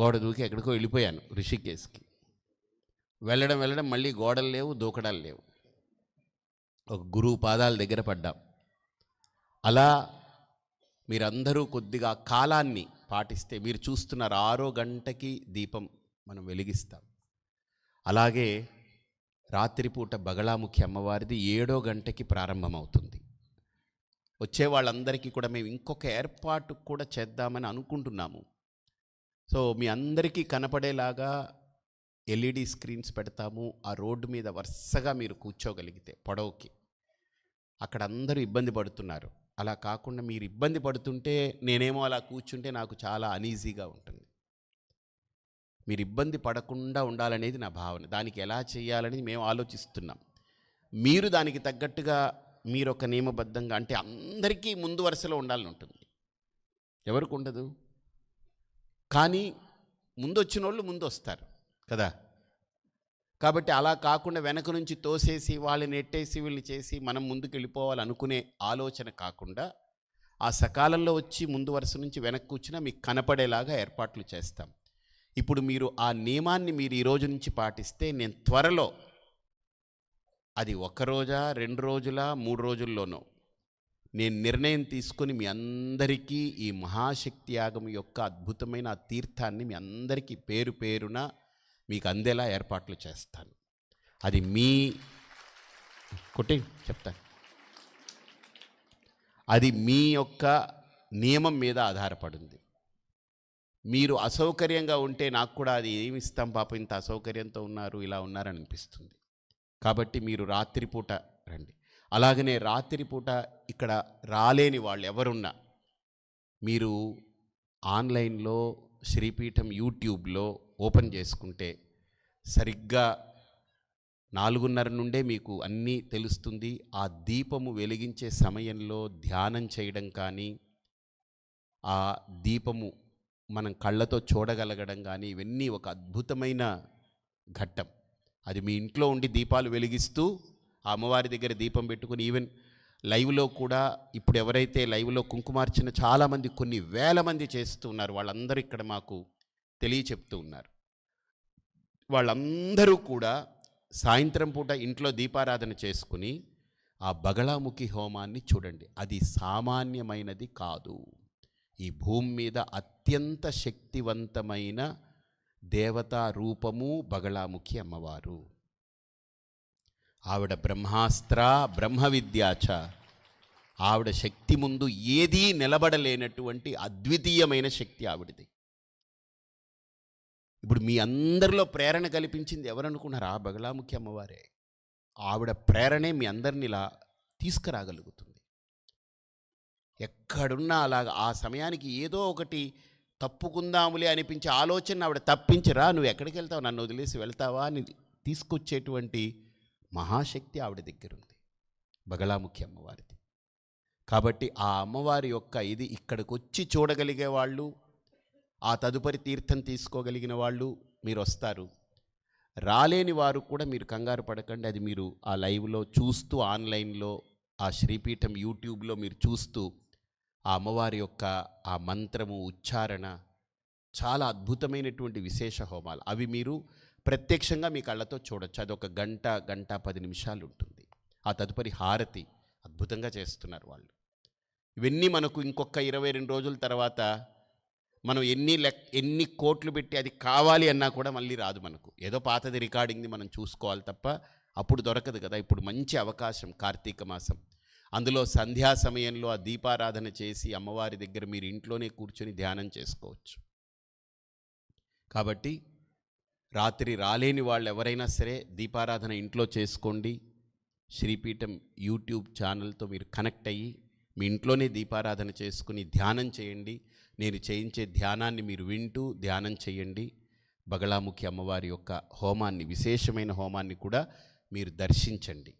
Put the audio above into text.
గోడ దూకి ఎక్కడికో వెళ్ళిపోయాను ఋషికేశ్కి వెళ్ళడం వెళ్ళడం మళ్ళీ గోడలు లేవు దూకడాలు లేవు. ఒక గురువు పాదాల దగ్గర పడ్డాం. అలా మీరందరూ కొద్దిగా కాలాన్ని పాటిస్తే మీరు చూస్తున్నారు ఆరో గంటకి దీపం మనం వెలిగిస్తాం. అలాగే రాత్రిపూట బగళాముఖి అమ్మవారిది ఏడో గంటకి ప్రారంభమవుతుంది. వచ్చే వాళ్ళందరికీ కూడా మేము ఇంకొక ఏర్పాటు కూడా చేద్దామని అనుకుంటున్నాము. సో మీ అందరికీ కనపడేలాగా ఎల్ఈడి స్క్రీన్స్ పెడతాము. ఆ రోడ్డు మీద వరుసగా మీరు కూర్చోగలిగితే పొడవుకి. అక్కడ అందరూ ఇబ్బంది పడుతున్నారు. అలా కాకుండా మీరు ఇబ్బంది పడుతుంటే నేనేమో అలా కూర్చుంటే నాకు చాలా అనీజీగా ఉంటుంది. మీరు ఇబ్బంది పడకుండా ఉండాలనేది నా భావన. దానికి ఎలా చేయాలని మేము ఆలోచిస్తున్నాం. మీరు దానికి తగ్గట్టుగా మీరు ఒక నియమబద్ధంగా అంటే అందరికీ ముందు వరుసలో ఉండాలని ఉంటుంది. ఎవరికి ఉండదు? కానీ ముందు వచ్చిన వాళ్ళు ముందు వస్తారు కదా? కాబట్టి అలా కాకుండా వెనక నుంచి తోసేసి వాళ్ళని ఎట్టేసి వీళ్ళు చేసి మనం ముందుకు వెళ్ళిపోవాలనుకునే ఆలోచన కాకుండా ఆ సకాలంలో వచ్చి ముందు వరుస నుంచి వెనక్కి కూర్చున్నా మీకు కనపడేలాగా ఏర్పాట్లు చేస్తాం. ఇప్పుడు మీరు ఆ నియమాన్ని మీరు ఈ రోజు నుంచి పాటిస్తే నేను త్వరలో అది ఒక రోజా రెండు రోజుల మూడు రోజుల్లోనో నేను నిర్ణయం తీసుకొని మీ అందరికీ ఈ మహాశక్తి యాగం యొక్క అద్భుతమైన తీర్థాన్ని మీ అందరికీ పేరు పేరున మీకు అందేలా ఏర్పాట్లు చేస్తాను. అది మీ కొట్టి చెప్తాను అది మీ యొక్క నియమం మీద ఆధారపడింది. మీరు అసౌకర్యంగా ఉంటే నాకు కూడా అది ఏమి ఇస్తాం పాపం ఇంత అసౌకర్యంతో ఉన్నారు ఇలా ఉన్నారని అనిపిస్తుంది. కాబట్టి మీరు రాత్రిపూట రండి. అలాగనే రాత్రిపూట ఇక్కడ రాలేని వాళ్ళు ఎవరున్నా మీరు ఆన్లైన్లో శ్రీపీఠం యూట్యూబ్లో ఓపెన్ చేసుకుంటే సరిగ్గా నాలుగున్నర నుండే మీకు అన్నీ తెలుస్తుంది. ఆ దీపము వెలిగించే సమయంలో ధ్యానం చేయడం కానీ ఆ దీపము మనం కళ్ళతో చూడగలగడం కానీ ఇవన్నీ ఒక అద్భుతమైన ఘట్టం. అది మీ ఇంట్లో ఉండి దీపాలు వెలిగిస్తూ ఆ అమ్మవారి దగ్గర దీపం పెట్టుకుని ఈవెన్ లైవ్లో కూడా ఇప్పుడు ఎవరైతే లైవ్లో కుంకుమార్చిన చాలామంది కొన్ని వేల మంది చేస్తూ ఉన్నారు. వాళ్ళందరూ ఇక్కడ మాకు తెలియచెప్తూ ఉన్నారు. వాళ్ళందరూ కూడా సాయంత్రం పూట ఇంట్లో దీపారాధన చేసుకుని ఆ బగళాముఖి హోమాన్ని చూడండి. అది సామాన్యమైనది కాదు. ఈ భూమి మీద అత్యంత శక్తివంతమైన దేవతా రూపము బగళాముఖి అమ్మవారు. ఆవిడ బ్రహ్మాస్త్ర బ్రహ్మ విద్యాచ ఆవిడ శక్తి ముందు ఏదీ నిలబడలేనటువంటి అద్వితీయమైన శక్తి ఆవిడది. ఇప్పుడు మీ అందరిలో ప్రేరణ కల్పించింది ఎవరనుకున్నారా? బగలాముఖి అమ్మవారే. ఆవిడ ప్రేరణే మీ అందరిని ఇలా తీసుకురాగలుగుతుంది. ఎక్కడున్నా అలాగ ఆ సమయానికి ఏదో ఒకటి తప్పుకుందాములే అనిపించే ఆలోచన ఆవిడ తప్పించరా నువ్వు ఎక్కడికి వెళ్తావు? నన్ను వదిలేసి వెళ్తావా? అని తీసుకొచ్చేటువంటి మహాశక్తి ఆవిడ దగ్గర ఉంది బగళాముఖి అమ్మవారిది. కాబట్టి ఆ అమ్మవారి యొక్క ఇది ఇక్కడికి వచ్చి చూడగలిగే వాళ్ళు ఆ తదుపరి తీర్థం తీసుకోగలిగిన వాళ్ళు మీరు వస్తారు రాలేని వారు కూడా మీరు కంగారు పడకండి. అది మీరు ఆ లైవ్లో చూస్తూ ఆన్లైన్లో ఆ శ్రీపీఠం యూట్యూబ్లో మీరు చూస్తూ ఆ అమ్మవారి యొక్క ఆ మంత్రము ఉచ్చారణ చాలా అద్భుతమైనటువంటి విశేష హోమాలు. అవి మీరు ప్రత్యక్షంగా మీ కళ్ళతో చూడొచ్చు. అది ఒక గంట గంట పది నిమిషాలు ఉంటుంది. ఆ తదుపరి హారతి అద్భుతంగా చేస్తున్నారు వాళ్ళు. ఇవన్నీ మనకు ఇంకొక ఇరవై రెండు రోజుల తర్వాత మనం ఎన్ని లెక్ ఎన్ని కోట్లు పెట్టి అది కావాలి అన్నా కూడా మళ్ళీ రాదు మనకు. ఏదో పాతది రికార్డింగ్ది మనం చూసుకోవాలి తప్ప అప్పుడు దొరకదు కదా. ఇప్పుడు మంచి అవకాశం కార్తీక మాసం. అందులో సంధ్యా సమయంలో ఆ దీపారాధన చేసి అమ్మవారి దగ్గర మీరు ఇంట్లోనే కూర్చొని ధ్యానం చేసుకోవచ్చు. కాబట్టి రాత్రి రాలేని వాళ్ళు ఎవరైనా సరే దీపారాధన ఇంట్లో చేసుకోండి. శ్రీపీఠం యూట్యూబ్ ఛానల్తో మీరు కనెక్ట్ అయ్యి మీ ఇంట్లోనే దీపారాధన చేసుకుని ధ్యానం చేయండి. నేను చేయించే ధ్యానాన్ని మీరు వింటూ ధ్యానం చేయండి. బగళాముఖి అమ్మవారి యొక్క హోమాన్ని విశేషమైన హోమాన్ని కూడా మీరు దర్శించండి.